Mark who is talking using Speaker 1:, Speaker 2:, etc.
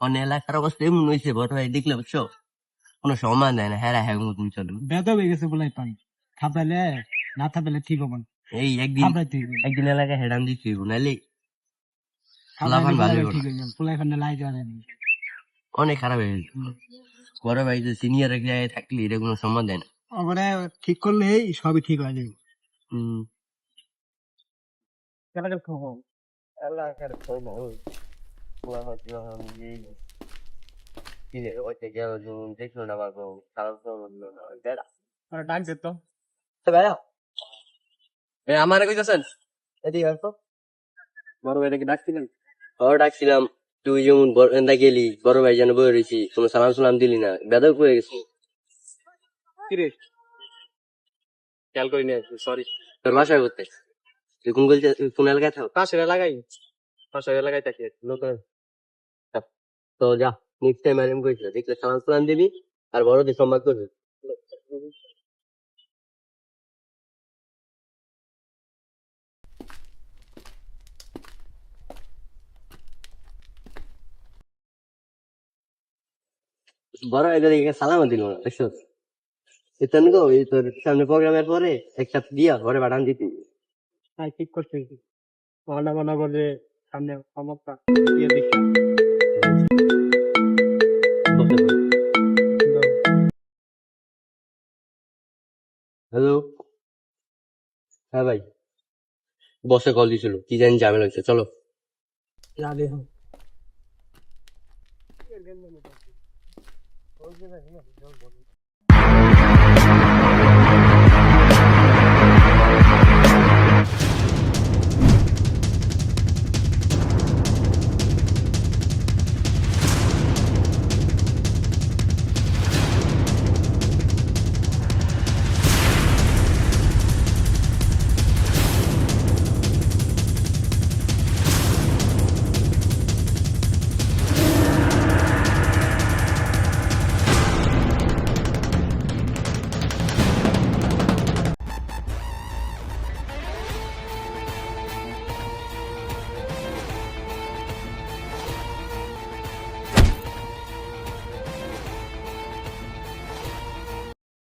Speaker 1: অন্য এলাকার অবস্থা এমন হয়েছে বড় ভাই দেখলে বুঝছ? কোনো সমান দেয় না হ্যাঁ হ্যাঁ মতন চলো।
Speaker 2: বেদ হয়ে গেছে বলাই পাই। থাপড়াইলে না থাপড়াইলে ঠিক হব?
Speaker 1: এই একদিন একদিন এলাকায় হেডান দিচ্ছি নাহলে
Speaker 2: থাপড়াইলে
Speaker 1: ভালো
Speaker 2: বলাই
Speaker 1: হইবো
Speaker 2: ঠিক
Speaker 1: না।
Speaker 2: হয়ে যাবে পোলাই ফান্ডে লাই যাওয়া যায়
Speaker 1: অনেক খারাপ হয়ে গেছে। বড় ভাই যে সিনিয়র এক জায়গায় থাকলে এটা কোনো সম্মান দেয় না
Speaker 2: ওখানে ঠিক করলেই সবই ঠিক হয়ে যাবে
Speaker 1: হম।
Speaker 2: এলাকার খবর।
Speaker 1: এলাকার খবর। পোলা হচ্ছে এই কি রে ওইটা গেল যখন দেখল না বাবা খারাপ খবর বলল না বেড়া বড়
Speaker 2: ভাইটাকে ডাকছিলেন
Speaker 1: ও ডাকছিলাম তুই যেমন বড় এন্দা গেলি বড় ভাই যেন বই রয়েছি কোনো সালাম সালাম দিলি না বেদক হয়ে গেছি
Speaker 2: কিরে খেয়াল করি না সরি
Speaker 1: তোর বাসায় করতে তুই কোন কোন এলাকায় থাক
Speaker 2: পাশের এলাকায় পাশের এলাকায় থাকি
Speaker 1: লোক তো যা নেক্সট টাইম এম কইছিল দেখলে সালাম সালাম দিবি আর বড়দের সম্মান করবি। বড় এদেরকে সালাম দিল না, দেখছ? এতন গো, এই তোর সামনে প্রোগ্রামের পরে একসাথে দিয়া ঘরে বাড়ান দিতি
Speaker 2: হ্যাঁ ঠিক করছে। মহানা মনা বলে সামনে ক্ষমতা। দিয়ে দেখি
Speaker 1: হ্যালো। হ্যাঁ ভাই। বসে কল দিছিল কি জানি ঝামেলা হয়েছে। চলো।
Speaker 2: রাধে হোক